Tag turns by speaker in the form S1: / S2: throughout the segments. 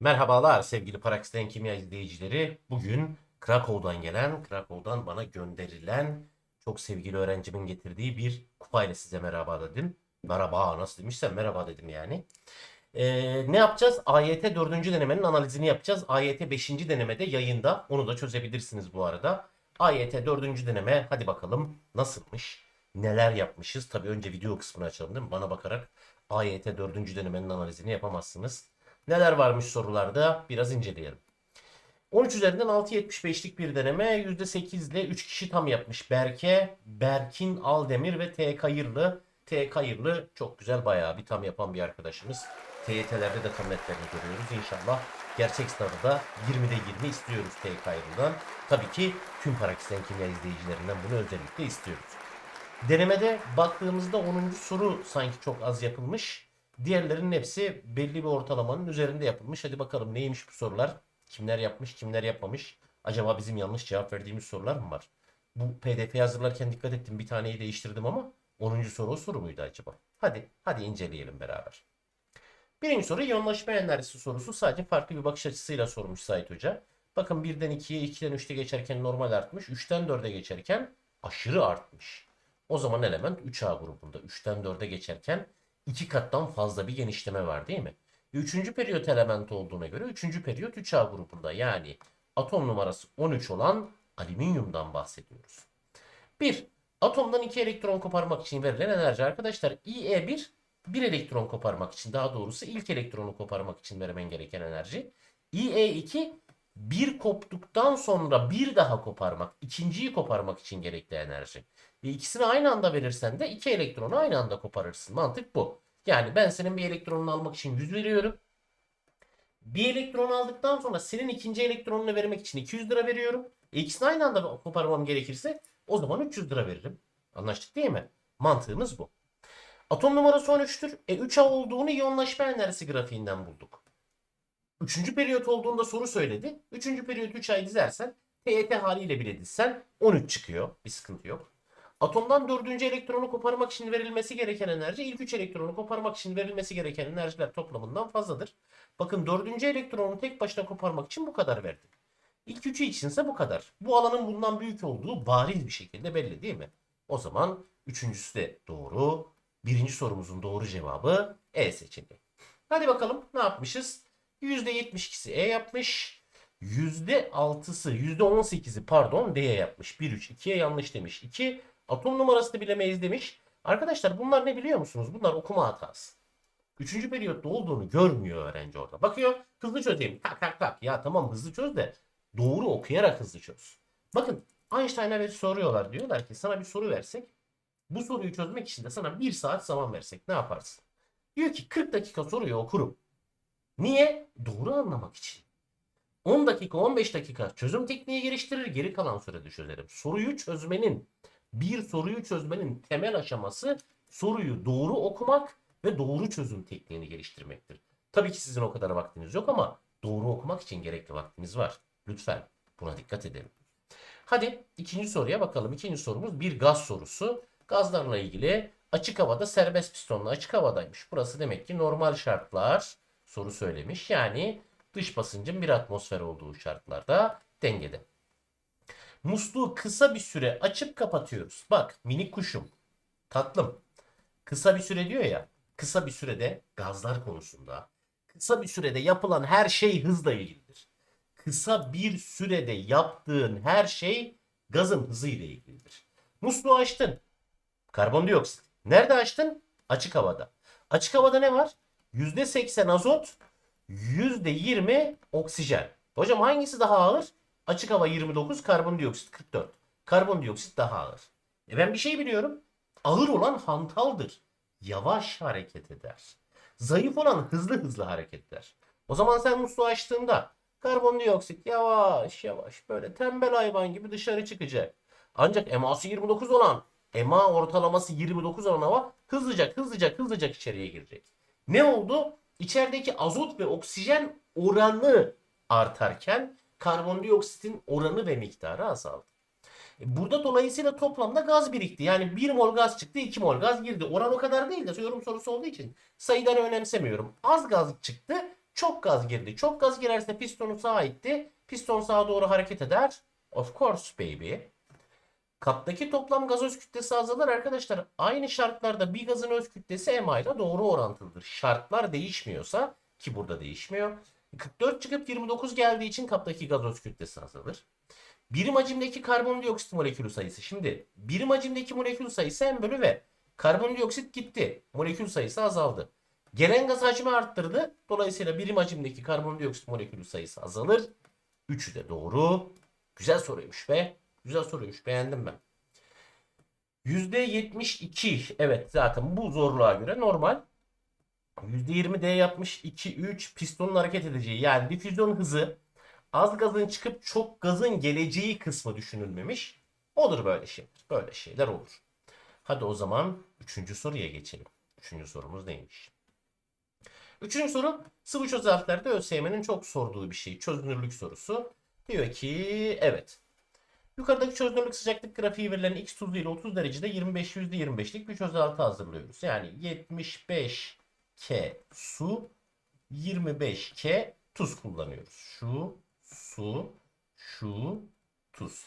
S1: Merhabalar sevgili Parax'ten Kimya izleyicileri. Bugün Krakow'dan gelen, Krakow'dan bana gönderilen çok sevgili öğrencimin getirdiği bir kupayla size merhaba dedim. Merhaba nasıl demişsem merhaba dedim yani. Ee, ne yapacağız? AYT 4. denemenin analizini yapacağız. AYT 5. denemede yayında. Onu da çözebilirsiniz bu arada. AYT 4. deneme hadi bakalım nasılmış? Neler yapmışız? Tabii önce video kısmını açalım değil mi? Bana bakarak AYT 4. denemenin analizini yapamazsınız. Neler varmış sorularda biraz inceleyelim. 13 üzerinden 6.75'lik bir deneme %8 ile 3 kişi tam yapmış. Berke, Berkin Aldemir ve T. Kayırlı. T. Kayırlı çok güzel bayağı bir tam yapan bir arkadaşımız. TYT'lerde de tam netlerini görüyoruz. İnşallah gerçek sınavda da 20'de 20 istiyoruz T. Kayırlı'dan. Tabii ki tüm Parakisten Kimya izleyicilerinden bunu özellikle istiyoruz. Denemede baktığımızda 10. soru sanki çok az yapılmış. Diğerlerinin hepsi belli bir ortalamanın üzerinde yapılmış. Hadi bakalım neymiş bu sorular? Kimler yapmış, kimler yapmamış? Acaba bizim yanlış cevap verdiğimiz sorular mı var? Bu PDF'yi hazırlarken dikkat ettim. Bir taneyi değiştirdim ama 10. soru o soru muydu acaba? Hadi, hadi inceleyelim beraber. Birinci soru yoğunlaşma enerjisi sorusu sadece farklı bir bakış açısıyla sormuş Sait Hoca. Bakın 1'den 2'ye, 2'den 3'te geçerken normal artmış. 3'ten 4'e geçerken aşırı artmış. O zaman element 3A grubunda. 3'ten 4'e geçerken 2 kattan fazla bir genişleme var değil mi? Üçüncü periyot elementi olduğuna göre üçüncü periyot 3A grubunda. Yani atom numarası 13 olan alüminyumdan bahsediyoruz. 1. Atomdan 2 elektron koparmak için verilen enerji arkadaşlar IE1 bir elektron koparmak için daha doğrusu ilk elektronu koparmak için vermen gereken enerji. IE2 bir koptuktan sonra bir daha koparmak, ikinciyi koparmak için gerekli enerji. Ve ikisini aynı anda verirsen de iki elektronu aynı anda koparırsın. Mantık bu. Yani ben senin bir elektronunu almak için 100 veriyorum. Bir elektron aldıktan sonra senin ikinci elektronunu vermek için 200 lira veriyorum. E ikisini aynı anda koparmam gerekirse o zaman 300 lira veririm. Anlaştık değil mi? Mantığımız bu. Atom numarası 13'tür. E 3A olduğunu iyonlaşma enerjisi grafiğinden bulduk. Üçüncü periyot olduğunda soru söyledi. Üçüncü periyot 3 ay dizersen TET haliyle bile dizsen 13 çıkıyor. Bir sıkıntı yok. Atomdan dördüncü elektronu koparmak için verilmesi gereken enerji ilk 3 elektronu koparmak için verilmesi gereken enerjiler toplamından fazladır. Bakın dördüncü elektronu tek başına koparmak için bu kadar verdik. İlk üçü içinse bu kadar. Bu alanın bundan büyük olduğu bariz bir şekilde belli değil mi? O zaman üçüncüsü de doğru. Birinci sorumuzun doğru cevabı E seçeneği. Hadi bakalım ne yapmışız? %72'si E yapmış. %6'sı, %18'i pardon D'ye yapmış. 1, 3, 2'ye yanlış demiş. 2, atom numarasını bilemeyiz demiş. Arkadaşlar bunlar ne biliyor musunuz? Bunlar okuma hatası. Üçüncü periyotta olduğunu görmüyor öğrenci orada. Bakıyor hızlı çözeyim. Tak tak tak. Ya tamam hızlı çöz de doğru okuyarak hızlı çöz. Bakın Einstein'a bir soruyorlar. Diyorlar ki sana bir soru versek bu soruyu çözmek için de sana bir saat zaman versek ne yaparsın? Diyor ki 40 dakika soruyu okurum. Niye? Doğru anlamak için. 10 dakika 15 dakika çözüm tekniği geliştirir geri kalan sürede çözerim. Soruyu çözmenin bir soruyu çözmenin temel aşaması soruyu doğru okumak ve doğru çözüm tekniğini geliştirmektir. Tabii ki sizin o kadar vaktiniz yok ama doğru okumak için gerekli vaktiniz var. Lütfen buna dikkat edelim. Hadi ikinci soruya bakalım. İkinci sorumuz bir gaz sorusu. Gazlarla ilgili açık havada serbest pistonla açık havadaymış. Burası demek ki normal şartlar soru söylemiş. Yani dış basıncın bir atmosfer olduğu şartlarda dengede. Musluğu kısa bir süre açıp kapatıyoruz. Bak minik kuşum, tatlım. Kısa bir süre diyor ya. Kısa bir sürede gazlar konusunda kısa bir sürede yapılan her şey hızla ilgilidir. Kısa bir sürede yaptığın her şey gazın hızı ile ilgilidir. Musluğu açtın. Karbondioksit. Nerede açtın? Açık havada. Açık havada ne var? %80 azot, %20 oksijen. Hocam hangisi daha ağır? Açık hava 29, karbondioksit 44. Karbondioksit daha ağır. E ben bir şey biliyorum. Ağır olan hantaldır. Yavaş hareket eder. Zayıf olan hızlı hızlı hareket eder. O zaman sen musluğu açtığında karbondioksit yavaş yavaş böyle tembel hayvan gibi dışarı çıkacak. Ancak eması 29 olan EMA ortalaması 29 olan hava hızlıca hızlıca hızlıca içeriye girecek. Ne oldu? İçerideki azot ve oksijen oranı artarken karbondioksitin oranı ve miktarı azaldı. E, Burada dolayısıyla toplamda gaz birikti. Yani 1 mol gaz çıktı 2 mol gaz girdi. Oran o kadar değil de yorum sorusu olduğu için sayıları önemsemiyorum. Az gaz çıktı Çok gaz girdi. Çok gaz girerse pistonu sağa itti. Piston sağa doğru hareket eder. Of course baby. Kaptaki toplam gaz öz kütlesi azalır arkadaşlar. Aynı şartlarda bir gazın öz kütlesi MA ile doğru orantılıdır. Şartlar değişmiyorsa ki burada değişmiyor. 44 çıkıp 29 geldiği için kaptaki gaz öz kütlesi azalır. Birim hacimdeki karbondioksit molekülü sayısı. Şimdi birim hacimdeki molekül sayısı m bölü V. Karbondioksit gitti. Molekül sayısı azaldı. Gelen gaz hacmi arttırdı. Dolayısıyla birim hacimdeki karbondioksit molekülü sayısı azalır. Üçü de doğru. Güzel soruymuş be. Güzel soruymuş. Beğendim ben. %72. Evet zaten bu zorluğa göre normal. %20 D yapmış 2 3 pistonun hareket edeceği yani difüzyon hızı az gazın çıkıp çok gazın geleceği kısmı düşünülmemiş. Olur böyle şeyler. Böyle şeyler olur. Hadi o zaman üçüncü soruya geçelim. Üçüncü sorumuz neymiş? Üçüncü soru sıvı çözeltilerde ÖSYM'nin çok sorduğu bir şey. Çözünürlük sorusu. Diyor ki evet. Yukarıdaki çözünürlük sıcaklık grafiği verilen X tuzu ile 30 derecede 25 %25'lik bir çözelti hazırlıyoruz. Yani 75 K su 25 K tuz kullanıyoruz. Şu su, şu tuz.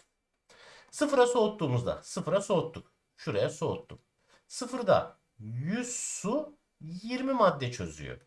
S1: Sıfıra soğuttuğumuzda sıfıra soğuttuk. Şuraya soğuttum. Sıfırda 100 su 20 madde çözüyor.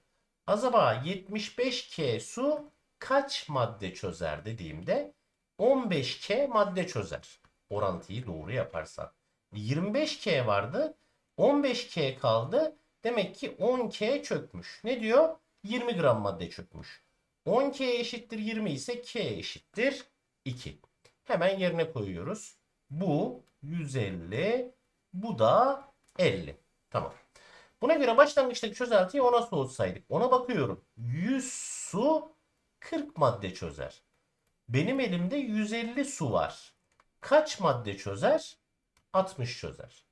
S1: Acaba 75K su kaç madde çözer dediğimde 15K madde çözer. Orantıyı doğru yaparsan. 25K vardı. 15K kaldı. Demek ki 10K çökmüş. Ne diyor? 20 gram madde çökmüş. 10K eşittir 20 ise K eşittir 2. Hemen yerine koyuyoruz. Bu 150. Bu da 50. Tamam. Buna göre başlangıçtaki çözeltiyi 10'a soğutsaydık. Ona bakıyorum. 100 su 40 madde çözer. Benim elimde 150 su var. Kaç madde çözer? 60 çözer.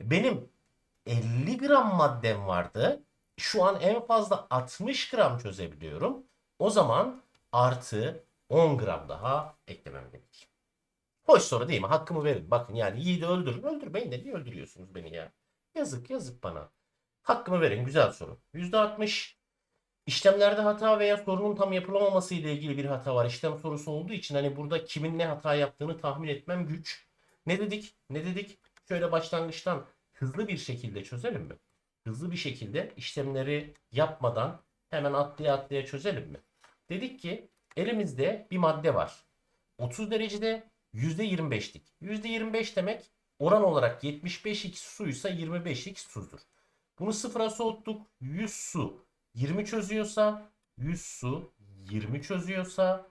S1: Benim 50 gram maddem vardı. Şu an en fazla 60 gram çözebiliyorum. O zaman artı 10 gram daha eklemem gerek. Hoş soru değil mi? Hakkımı verin. Bakın yani yiğidi öldürün. Öldürmeyin de niye öldürüyorsunuz beni ya? Yazık yazık bana. Hakkımı verin. Güzel soru. %60 İşlemlerde hata veya sorunun tam yapılamaması ile ilgili bir hata var. İşlem sorusu olduğu için hani burada kimin ne hata yaptığını tahmin etmem güç. Ne dedik? Ne dedik? Şöyle başlangıçtan hızlı bir şekilde çözelim mi? Hızlı bir şekilde işlemleri yapmadan hemen atlaya atlaya çözelim mi? Dedik ki elimizde bir madde var. 30 derecede %25'lik. %25 demek oran olarak 75x suysa 25x tuzdur. Bunu sıfıra soğuttuk. 100 su 20 çözüyorsa 100 su 20 çözüyorsa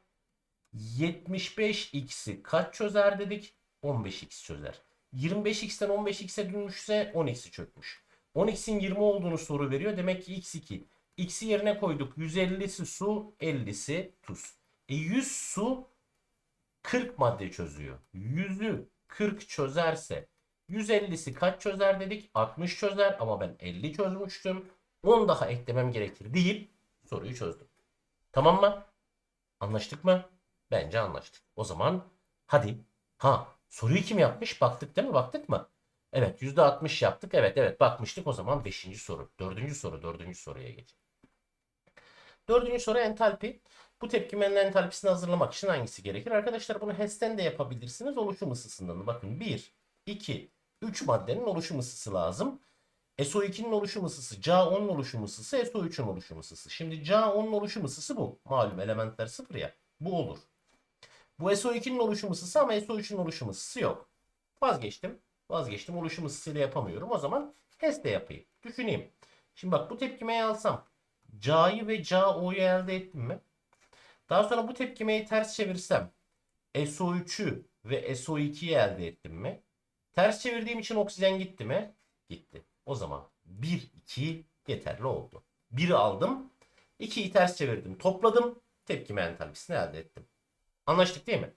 S1: 75x'i kaç çözer dedik? 15x çözer. 25x'ten 15x'e dönmüşse 10x'i çökmüş. 10x'in 20 olduğunu soru veriyor. Demek ki x2. X'i yerine koyduk. 150'si su, 50'si tuz. E 100 su 40 madde çözüyor. 100'ü 40 çözerse 150'si kaç çözer dedik? 60 çözer ama ben 50 çözmüştüm. 10 daha eklemem gerekir deyip soruyu çözdüm. Tamam mı? Anlaştık mı? Bence anlaştık. O zaman hadi. Ha soruyu kim yapmış? Baktık değil mi? Baktık mı? Evet %60 yaptık. Evet evet bakmıştık. O zaman 5. soru. 4. soru. 4. soruya geçelim. 4. soru entalpi. Bu tepkimenin entalpisini hazırlamak için hangisi gerekir? Arkadaşlar bunu HES'ten de yapabilirsiniz. Oluşum ısısından. Bakın 1, 2, 3 maddenin oluşum ısısı lazım. SO2'nin oluşum ısısı, Ca10'un oluşum ısısı, SO3'ün oluşum ısısı. Şimdi Ca10'un oluşum ısısı bu. Malum elementler sıfır ya. Bu olur. Bu SO2'nin oluşum ısısı ama SO3'ün oluşum ısısı yok. Vazgeçtim. Vazgeçtim. Oluşum ısısıyla yapamıyorum. O zaman HES de yapayım. Düşüneyim. Şimdi bak bu tepkimeyi alsam Ca'yı ve CaO'yu elde ettim mi? Daha sonra bu tepkimeyi ters çevirsem SO3'ü ve SO2'yi elde ettim mi? Ters çevirdiğim için oksijen gitti mi? Gitti. O zaman 1, 2 yeterli oldu. 1'i aldım. 2'yi ters çevirdim. Topladım. Tepkime entalpisini elde ettim. Anlaştık değil mi?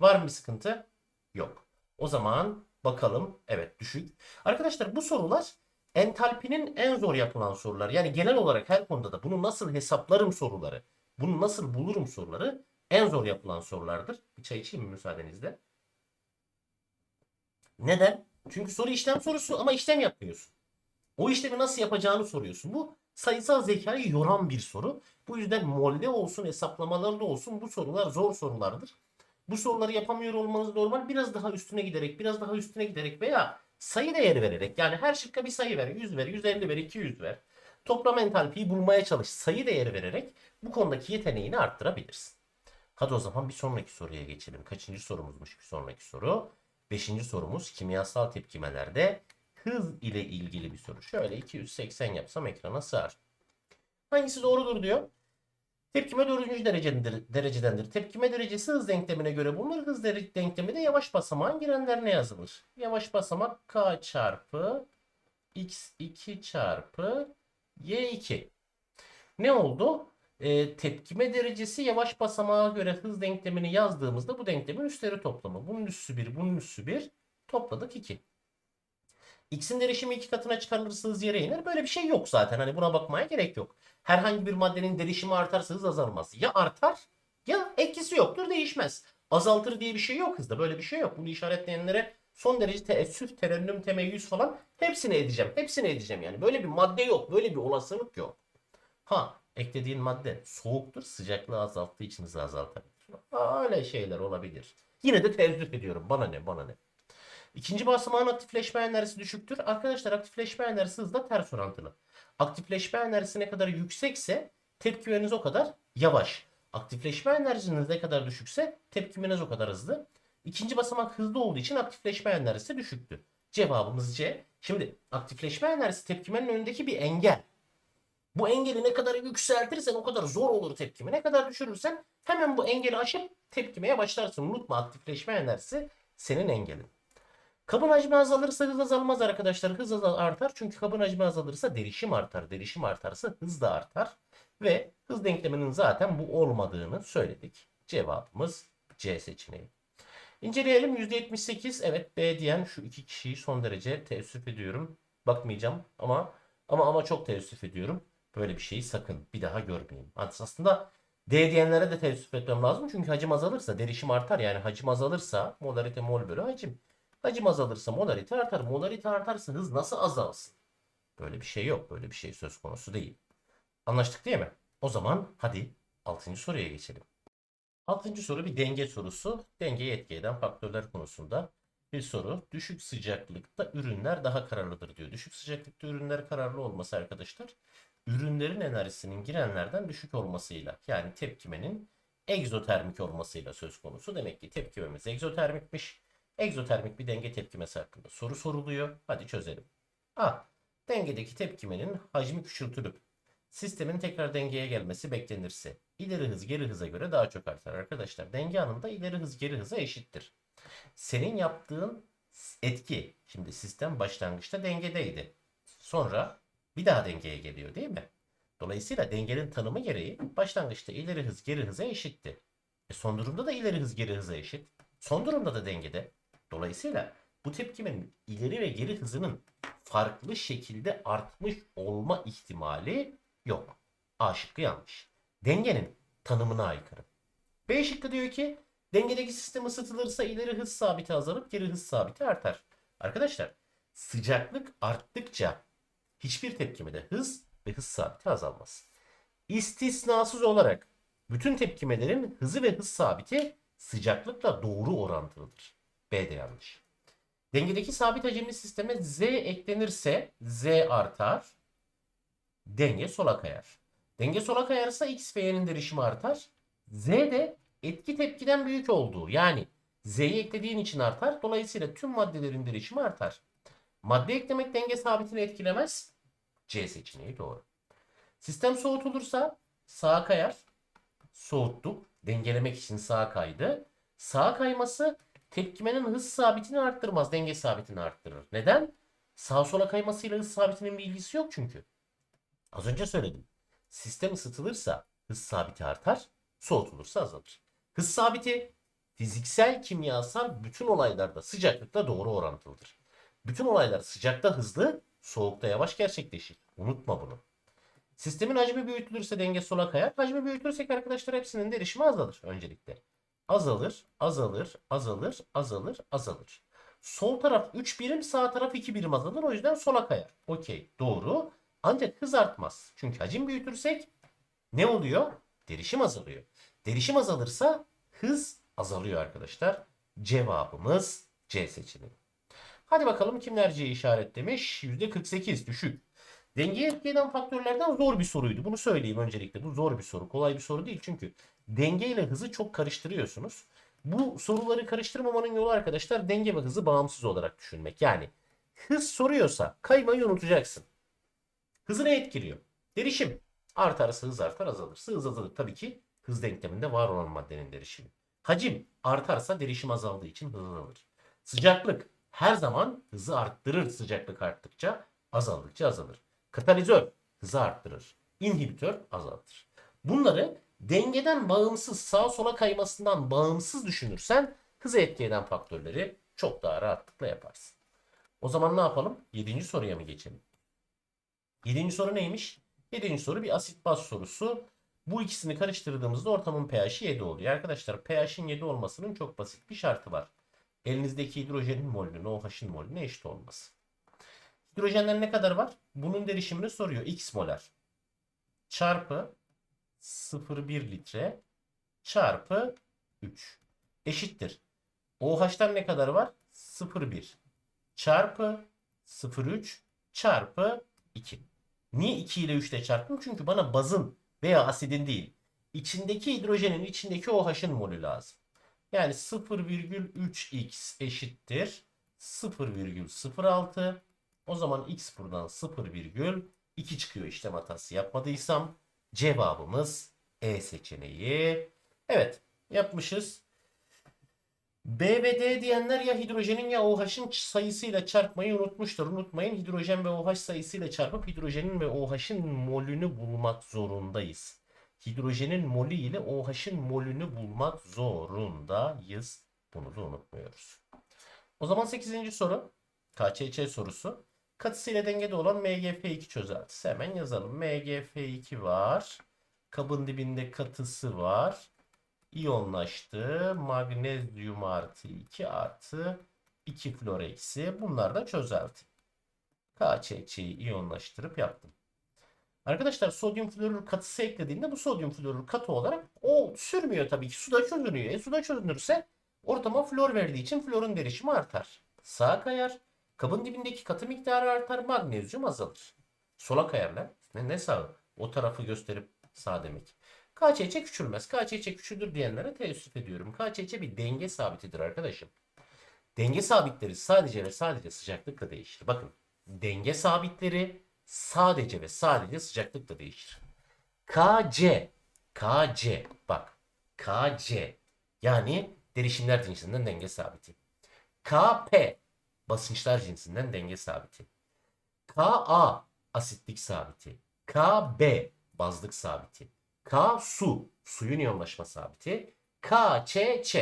S1: Var mı bir sıkıntı? Yok. O zaman bakalım. Evet düşük. Arkadaşlar bu sorular entalpinin en zor yapılan sorular. Yani genel olarak her konuda da bunu nasıl hesaplarım soruları. Bunu nasıl bulurum soruları en zor yapılan sorulardır. Bir çay içeyim mi müsaadenizle? Neden? Çünkü soru işlem sorusu ama işlem yapmıyorsun. O işlemi nasıl yapacağını soruyorsun. Bu sayısal zekayı yoran bir soru. Bu yüzden molde olsun, hesaplamalarda olsun bu sorular zor sorulardır. Bu soruları yapamıyor olmanız normal. Biraz daha üstüne giderek, biraz daha üstüne giderek veya sayı değeri vererek yani her şıkka bir sayı ver. 100 ver, 150 ver, 200 ver. Toplam entalpiyi bulmaya çalış. Sayı değeri vererek bu konudaki yeteneğini arttırabilirsin. Hadi o zaman bir sonraki soruya geçelim. Kaçıncı sorumuzmuş bir sonraki soru? Beşinci sorumuz kimyasal tepkimelerde hız ile ilgili bir soru. Şöyle 280 yapsam ekrana sığar. Hangisi doğrudur diyor. Tepkime dördüncü derecedendir, derecedendir. Tepkime derecesi hız denklemine göre bulunur. Hız denklemi de yavaş basamağın girenlerine yazılır. Yavaş basamak k çarpı x2 çarpı y2. Ne oldu? Ee, tepkime derecesi yavaş basamağa göre hız denklemini yazdığımızda bu denklemin üstleri toplamı. Bunun üssü 1, bunun üssü 1. Topladık 2. X'in derişimi iki katına çıkarılırsa hız yere iner. Böyle bir şey yok zaten. Hani buna bakmaya gerek yok. Herhangi bir maddenin derişimi artarsa hız azalmaz. Ya artar ya etkisi yoktur değişmez. Azaltır diye bir şey yok hızda. Böyle bir şey yok. Bunu işaretleyenlere son derece teessüf, terennüm, temeyyüz falan hepsini edeceğim. Hepsini edeceğim yani. Böyle bir madde yok. Böyle bir olasılık yok. Ha eklediğin madde soğuktur. Sıcaklığı azalttığı için hızı azaltabilir. Öyle şeyler olabilir. Yine de teessüf ediyorum. Bana ne bana ne. İkinci basamağın aktifleşme enerjisi düşüktür. Arkadaşlar aktifleşme enerjisi hızla ters orantılı. Aktifleşme enerjisi ne kadar yüksekse tepkimeniz o kadar yavaş. Aktifleşme enerjiniz ne kadar düşükse tepkimeniz o kadar hızlı. İkinci basamak hızlı olduğu için aktifleşme enerjisi düşüktü. Cevabımız C. Şimdi aktifleşme enerjisi tepkimenin önündeki bir engel. Bu engeli ne kadar yükseltirsen o kadar zor olur tepkime. Ne kadar düşürürsen hemen bu engeli aşıp tepkimeye başlarsın. Unutma aktifleşme enerjisi senin engelin. Kabın hacmi azalırsa hız azalmaz arkadaşlar. Hız artar çünkü kabın hacmi azalırsa derişim artar. Derişim artarsa hız da artar. Ve hız denkleminin zaten bu olmadığını söyledik. Cevabımız C seçeneği. İnceleyelim %78 evet B diyen şu iki kişiyi son derece teessüf ediyorum. Bakmayacağım ama ama ama çok teessüf ediyorum. Böyle bir şeyi sakın bir daha görmeyin. Aslında D diyenlere de teessüf etmem lazım. Çünkü hacim azalırsa derişim artar. Yani hacim azalırsa molarite mol bölü hacim. Hacim azalırsa molarite artar. Molarite artarsa hız nasıl azalsın? Böyle bir şey yok. Böyle bir şey söz konusu değil. Anlaştık değil mi? O zaman hadi 6. soruya geçelim. 6. soru bir denge sorusu. Dengeyi etki eden faktörler konusunda bir soru. Düşük sıcaklıkta ürünler daha kararlıdır diyor. Düşük sıcaklıkta ürünler kararlı olması arkadaşlar ürünlerin enerjisinin girenlerden düşük olmasıyla yani tepkimenin egzotermik olmasıyla söz konusu. Demek ki tepkimemiz egzotermikmiş. Egzotermik bir denge tepkimesi hakkında soru soruluyor. Hadi çözelim. A. Dengedeki tepkimenin hacmi küçültülüp sistemin tekrar dengeye gelmesi beklenirse ileri hız geri hıza göre daha çok artar arkadaşlar. Denge anında ileri hız geri hıza eşittir. Senin yaptığın etki şimdi sistem başlangıçta dengedeydi. Sonra bir daha dengeye geliyor değil mi? Dolayısıyla dengenin tanımı gereği başlangıçta ileri hız geri hıza eşitti. E son durumda da ileri hız geri hıza eşit. Son durumda da dengede. Dolayısıyla bu tepkimenin ileri ve geri hızının farklı şekilde artmış olma ihtimali yok. A şıkkı yanlış. Dengenin tanımına aykırı. B şıkkı diyor ki dengedeki sistem ısıtılırsa ileri hız sabiti azalıp geri hız sabiti artar. Arkadaşlar sıcaklık arttıkça hiçbir tepkimede hız ve hız sabiti azalmaz. İstisnasız olarak bütün tepkimelerin hızı ve hız sabiti sıcaklıkla doğru orantılıdır. B de yanlış. Dengedeki sabit hacimli sisteme Z eklenirse Z artar. Denge sola kayar. Denge sola kayarsa X ve Y'nin derişimi artar. Z de etki tepkiden büyük olduğu yani Z'yi eklediğin için artar. Dolayısıyla tüm maddelerin derişimi artar. Madde eklemek denge sabitini etkilemez. C seçeneği doğru. Sistem soğutulursa sağa kayar. Soğuttuk. Dengelemek için sağa kaydı. Sağa kayması tepkimenin hız sabitini arttırmaz. Denge sabitini arttırır. Neden? Sağa sola kaymasıyla hız sabitinin bir ilgisi yok çünkü. Az önce söyledim. Sistem ısıtılırsa hız sabiti artar. Soğutulursa azalır. Hız sabiti fiziksel, kimyasal bütün olaylarda sıcaklıkla doğru orantılıdır. Bütün olaylar sıcakta hızlı, soğukta yavaş gerçekleşir. Unutma bunu. Sistemin hacmi büyütülürse denge sola kayar. Hacmi büyütürsek arkadaşlar hepsinin derişimi azalır öncelikle. Azalır, azalır, azalır, azalır, azalır. Sol taraf 3 birim, sağ taraf 2 birim azalır. O yüzden sola kayar. Okey, doğru. Ancak hız artmaz. Çünkü hacim büyütürsek ne oluyor? Derişim azalıyor. Derişim azalırsa hız azalıyor arkadaşlar. Cevabımız C seçeneği. Hadi bakalım kimler C işaretlemiş? %48 düşük. Dengeye etki faktörlerden zor bir soruydu. Bunu söyleyeyim öncelikle. Bu zor bir soru. Kolay bir soru değil çünkü denge ile hızı çok karıştırıyorsunuz. Bu soruları karıştırmamanın yolu arkadaşlar denge ve hızı bağımsız olarak düşünmek. Yani hız soruyorsa kaymayı unutacaksın. Hızı ne etkiliyor? Derişim. Artarsa hız artar azalırsa hız azalır. Tabii ki hız denkleminde var olan maddenin derişimi. Hacim artarsa derişim azaldığı için hız azalır. Sıcaklık her zaman hızı arttırır sıcaklık arttıkça azaldıkça azalır. Katalizör hızı arttırır. İnhibitör azaltır. Bunları dengeden bağımsız sağa sola kaymasından bağımsız düşünürsen hızı etki eden faktörleri çok daha rahatlıkla yaparsın. O zaman ne yapalım? Yedinci soruya mı geçelim? Yedinci soru neymiş? Yedinci soru bir asit baz sorusu. Bu ikisini karıştırdığımızda ortamın pH'i 7 oluyor. Arkadaşlar pH'in 7 olmasının çok basit bir şartı var. Elinizdeki hidrojenin molünün OH'ın molüne eşit olması. Hidrojenler ne kadar var? Bunun derişimini soruyor. X molar. Çarpı 0,1 litre çarpı 3 eşittir. OH'tan ne kadar var? 0,1 çarpı 0,3 çarpı 2. Niye 2 ile 3 ile çarptım? Çünkü bana bazın veya asidin değil, içindeki hidrojenin içindeki OH'ın molü lazım. Yani 0,3x eşittir 0,06. O zaman x buradan 0,2 çıkıyor işlem hatası yapmadıysam. Cevabımız E seçeneği. Evet yapmışız. B ve D diyenler ya hidrojenin ya OH'ın sayısıyla çarpmayı unutmuştur. Unutmayın hidrojen ve OH sayısıyla çarpıp hidrojenin ve OH'ın molünü bulmak zorundayız. Hidrojenin molü ile OH'ın molünü bulmak zorundayız. Bunu da unutmuyoruz. O zaman 8. soru. KÇÇ sorusu. Katısıyla dengede olan MgF2 çözeltisi. Hemen yazalım. MgF2 var. Kabın dibinde katısı var. İyonlaştı. Magnezyum artı 2 artı 2 flor eksi. Bunlar da çözelti. KÇÇ'yi iyonlaştırıp yaptım. Arkadaşlar sodyum florür katısı eklediğinde bu sodyum florür katı olarak o sürmüyor tabii ki. Suda çözünüyor. E suda çözünürse ortama flor verdiği için florun derişimi artar. Sağa kayar. Kabın dibindeki katı miktarı artar. Magnezyum azalır. Sola kayarlar. Ne, ne sağı? O tarafı gösterip sağ demek. KÇÇ küçülmez. KÇÇ küçülür diyenlere teessüf ediyorum. KÇÇ bir denge sabitidir arkadaşım. Denge sabitleri sadece ve sadece sıcaklıkla değişir. Bakın denge sabitleri sadece ve sadece sıcaklıkla değişir. KC KC bak KC yani derişimler cinsinden denge sabiti. KP basınçlar cinsinden denge sabiti. Ka asitlik sabiti. Kb bazlık sabiti. K su suyun iyonlaşma sabiti. KÇÇ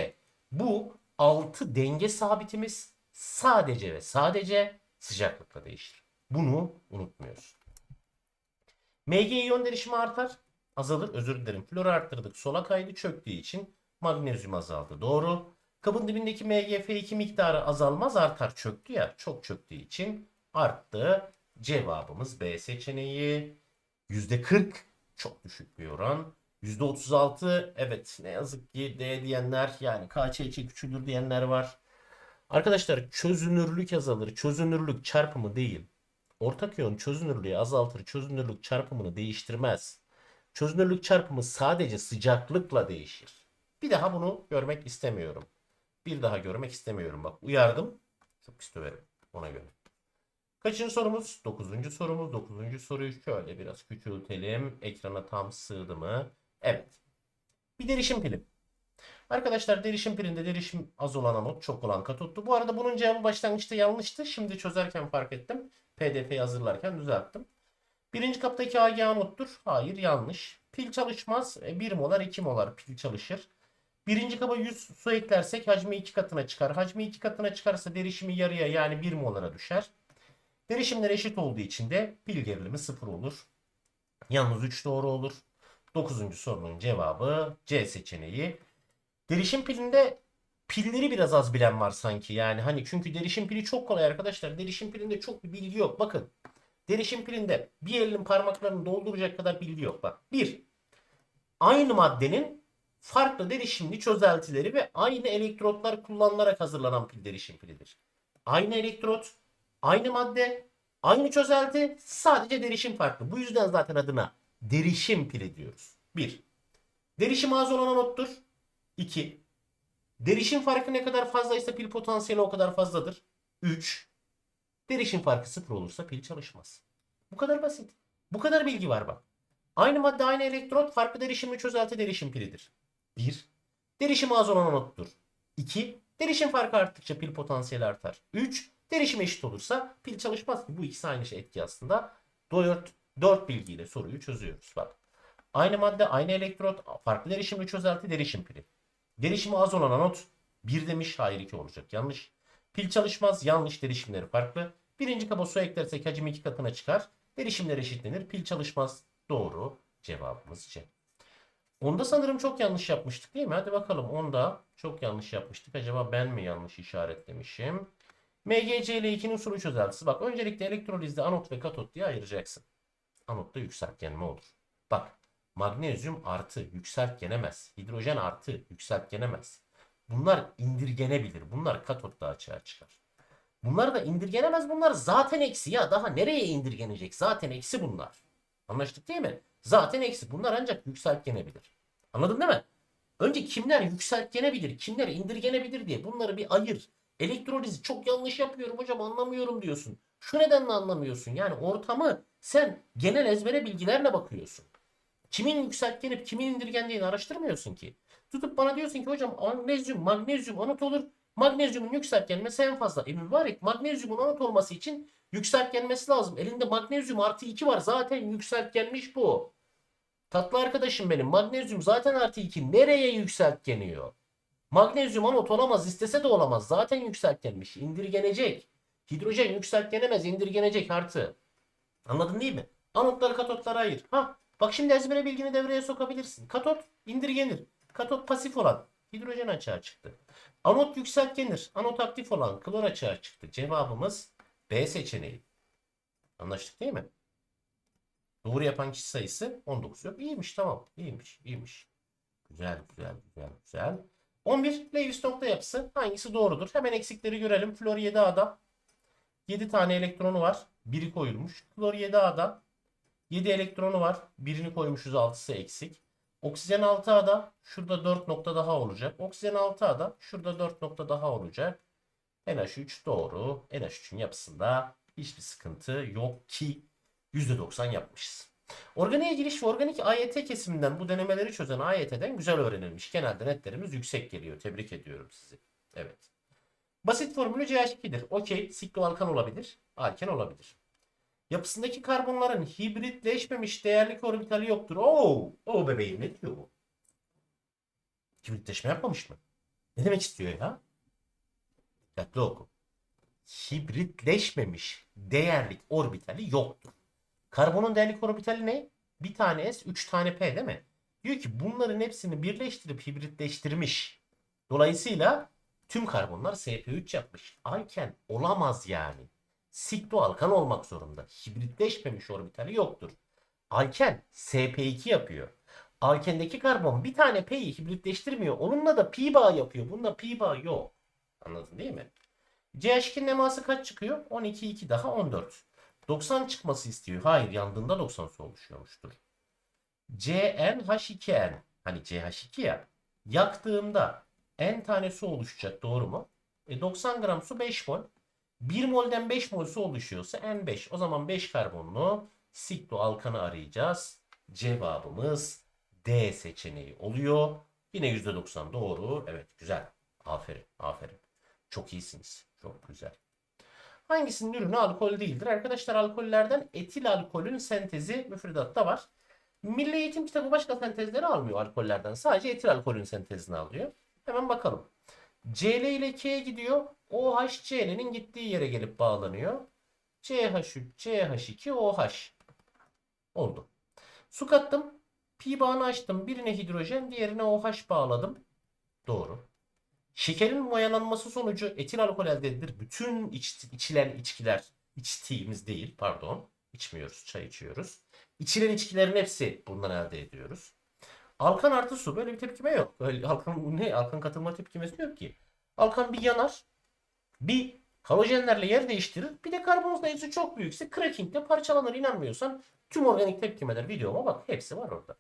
S1: bu 6 denge sabitimiz sadece ve sadece sıcaklıkla değişir. Bunu unutmuyoruz. Mg iyon derişimi artar. Azalır. Özür dilerim. Flor arttırdık. Sola kaydı çöktüğü için magnezyum azaldı. Doğru. Kabın dibindeki MgF2 miktarı azalmaz artar. Çöktü ya. Çok çöktüğü için arttı. Cevabımız B seçeneği. %40 çok düşük bir oran. %36 evet ne yazık ki D diyenler yani KÇÇ küçülür diyenler var. Arkadaşlar çözünürlük azalır. Çözünürlük çarpımı değil. Ortak iyon çözünürlüğü azaltır. Çözünürlük çarpımını değiştirmez. Çözünürlük çarpımı sadece sıcaklıkla değişir. Bir daha bunu görmek istemiyorum. Bir daha görmek istemiyorum. Bak uyardım. Çok döverim ona göre. Kaçıncı sorumuz? Dokuzuncu sorumuz. Dokuzuncu soruyu şöyle biraz küçültelim. Ekrana tam sığdı mı? Evet. Bir derişim pili. Arkadaşlar derişim pilinde derişim az olan anot çok olan katottu. Bu arada bunun cevabı başlangıçta yanlıştı. Şimdi çözerken fark ettim. PDF'yi hazırlarken düzelttim. Birinci kaptaki Ag anottur. Hayır yanlış. Pil çalışmaz. 1 molar 2 molar pil çalışır. Birinci kaba 100 su eklersek hacmi 2 katına çıkar. Hacmi 2 katına çıkarsa derişimi yarıya yani 1 molara düşer. Derişimler eşit olduğu için de pil gerilimi 0 olur. Yalnız 3 doğru olur. 9. sorunun cevabı C seçeneği. Derişim pilinde pilleri biraz az bilen var sanki. Yani hani çünkü derişim pili çok kolay arkadaşlar. Derişim pilinde çok bir bilgi yok. Bakın Derişim pilinde bir elin parmaklarını dolduracak kadar bilgi yok. Bak. Bir. Aynı maddenin farklı derişimli çözeltileri ve aynı elektrotlar kullanılarak hazırlanan pil derişim pilidir. Aynı elektrot, aynı madde, aynı çözelti, sadece derişim farklı. Bu yüzden zaten adına derişim pili diyoruz. 1. Derişim az olan anottur. 2. Derişim farkı ne kadar fazlaysa pil potansiyeli o kadar fazladır. 3. Derişim farkı sıfır olursa pil çalışmaz. Bu kadar basit. Bu kadar bilgi var bak. Aynı madde aynı elektrot farklı derişimli çözelti derişim pilidir. 1. Derişim az olan anottur. 2. Derişim farkı arttıkça pil potansiyeli artar. 3. Derişim eşit olursa pil çalışmaz. Bu ikisi aynı şey etki aslında. 4, 4 bilgiyle soruyu çözüyoruz. Bak. Aynı madde, aynı elektrot, farklı derişimli çözelti, derişim pili. Derişimi az olan anot 1 demiş, hayır 2 olacak. Yanlış. Pil çalışmaz, yanlış. Derişimleri farklı. Birinci kaba su eklersek hacim iki katına çıkar. Derişimler eşitlenir. Pil çalışmaz. Doğru. Cevabımız C. Onda sanırım çok yanlış yapmıştık değil mi? Hadi bakalım. Onda çok yanlış yapmıştık. Acaba ben mi yanlış işaretlemişim? MGC ile 2'nin sulu çözeltisi. Bak öncelikle elektrolizde anot ve katot diye ayıracaksın. Anotta yükseltgenme olur. Bak magnezyum artı yükseltgenemez. Hidrojen artı yükseltgenemez. Bunlar indirgenebilir. Bunlar katotta açığa çıkar. Bunlar da indirgenemez. Bunlar zaten eksi ya. Daha nereye indirgenecek? Zaten eksi bunlar. Anlaştık değil mi? Zaten eksi. Bunlar ancak yükseltgenebilir. Anladın değil mi? Önce kimler yükseltgenebilir, kimler indirgenebilir diye bunları bir ayır. Elektrolizi çok yanlış yapıyorum hocam anlamıyorum diyorsun. Şu nedenle anlamıyorsun. Yani ortamı sen genel ezbere bilgilerle bakıyorsun. Kimin yükseltgenip kimin indirgendiğini araştırmıyorsun ki. Tutup bana diyorsun ki hocam magnezyum, magnezyum anot olur. Magnezyumun yükseltgenmesi en fazla. E mübarek magnezyumun anot olması için yükseltgenmesi lazım. Elinde magnezyum artı 2 var. Zaten yükseltgenmiş bu. Tatlı arkadaşım benim. Magnezyum zaten artı 2. Nereye yükseltgeniyor? Magnezyum anot olamaz. istese de olamaz. Zaten yükseltgenmiş. İndirgenecek. Hidrojen yükseltgenemez. indirgenecek artı. Anladın değil mi? Anotları katotlara ayır. Ha, bak şimdi ezbere bilgini devreye sokabilirsin. Katot indirgenir. Katot pasif olan. Hidrojen açığa çıktı. Anot yükseltgenir. Anot aktif olan klor açığa çıktı. Cevabımız B seçeneği. Anlaştık değil mi? Doğru yapan kişi sayısı 19 yok. İyiymiş tamam. İyiymiş. iyiymiş. Güzel güzel güzel güzel. 11 Lewis nokta yapısı. Hangisi doğrudur? Hemen eksikleri görelim. Flor 7A'da 7 tane elektronu var. Biri koyulmuş. Klor 7A'da 7 elektronu var. Birini koymuşuz 6'sı eksik. Oksijen 6A'da şurada 4 nokta daha olacak. Oksijen 6A'da şurada 4 nokta daha olacak. NH3 doğru. NH3'ün yapısında hiçbir sıkıntı yok ki %90 yapmışız. Organiğe giriş ve organik AYT kesiminden bu denemeleri çözen AYT'den güzel öğrenilmiş. Genelde netlerimiz yüksek geliyor. Tebrik ediyorum sizi. Evet. Basit formülü CH2'dir. Okey. Sikloalkan olabilir. Alken olabilir. Yapısındaki karbonların hibritleşmemiş değerlik orbitali yoktur. Oo, o bebeğim ne diyor bu? Hibritleşme yapmamış mı? Ne demek istiyor ya? Dikkatli oku. Hibritleşmemiş değerlik orbitali yoktur. Karbonun değerlik orbitali ne? Bir tane S, 3 tane P değil mi? Diyor ki bunların hepsini birleştirip hibritleştirmiş. Dolayısıyla tüm karbonlar SP3 yapmış. Alken olamaz yani. Sikloalkan olmak zorunda. Hibritleşmemiş orbitali yoktur. Alken SP2 yapıyor. Alkendeki karbon bir tane P'yi hibritleştirmiyor. Onunla da pi bağ yapıyor. Bunda pi bağ yok. Anladın değil mi? CH2'nin eması kaç çıkıyor? 12, 2 daha 14. 90 çıkması istiyor. Hayır yandığında 90 su oluşuyormuştur. CnH2n hani CH2 ya yaktığımda n tane su oluşacak doğru mu? E 90 gram su 5 mol. 1 molden 5 mol su oluşuyorsa N5. O zaman 5 karbonlu sikloalkanı arayacağız. Cevabımız D seçeneği oluyor. Yine %90 doğru. Evet güzel. Aferin. Aferin. Çok iyisiniz. Çok güzel. Hangisinin ürünü alkol değildir? Arkadaşlar alkollerden etil alkolün sentezi müfredatta var. Milli Eğitim kitabı başka sentezleri almıyor alkollerden. Sadece etil alkolün sentezini alıyor. Hemen bakalım. Cl ile K gidiyor. OH Cl'nin gittiği yere gelip bağlanıyor. CH3, CH2, OH. Oldu. Su kattım. Pi bağını açtım. Birine hidrojen, diğerine OH bağladım. Doğru. Şekerin mayalanması sonucu etil alkol elde edilir. Bütün iç, içilen içkiler, içtiğimiz değil pardon. içmiyoruz. Çay içiyoruz. İçilen içkilerin hepsi bundan elde ediyoruz. Alkan artı su böyle bir tepkime yok. Öyle alkan ne? Alkan katılma tepkimesi yok ki. Alkan bir yanar. Bir halojenlerle yer değiştirir. Bir de karbon sayısı çok büyükse crackingle parçalanır. İnanmıyorsan tüm organik tepkimeler videoma bak. Hepsi var orada.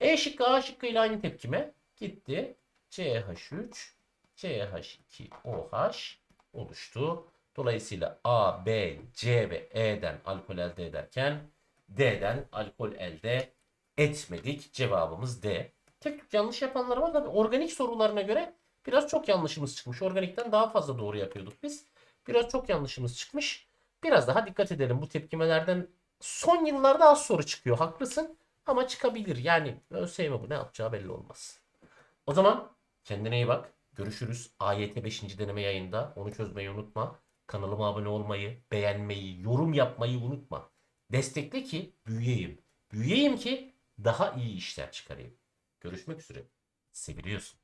S1: E şıkkı A şıkkı ile aynı tepkime gitti. CH3 CH2OH oluştu. Dolayısıyla A, B, C ve E'den alkol elde ederken D'den alkol elde etmedik. Cevabımız D. Tek tük yanlış yapanlar var da organik sorularına göre biraz çok yanlışımız çıkmış. Organikten daha fazla doğru yapıyorduk biz. Biraz çok yanlışımız çıkmış. Biraz daha dikkat edelim bu tepkimelerden. Son yıllarda az soru çıkıyor. Haklısın ama çıkabilir. Yani ÖSYM bu ne yapacağı belli olmaz. O zaman kendine iyi bak. Görüşürüz. AYT 5. deneme yayında. Onu çözmeyi unutma. Kanalıma abone olmayı, beğenmeyi, yorum yapmayı unutma. Destekle ki büyüyeyim. Büyüyeyim ki daha iyi işler çıkarayım. Görüşmek üzere. Seviliyorsun.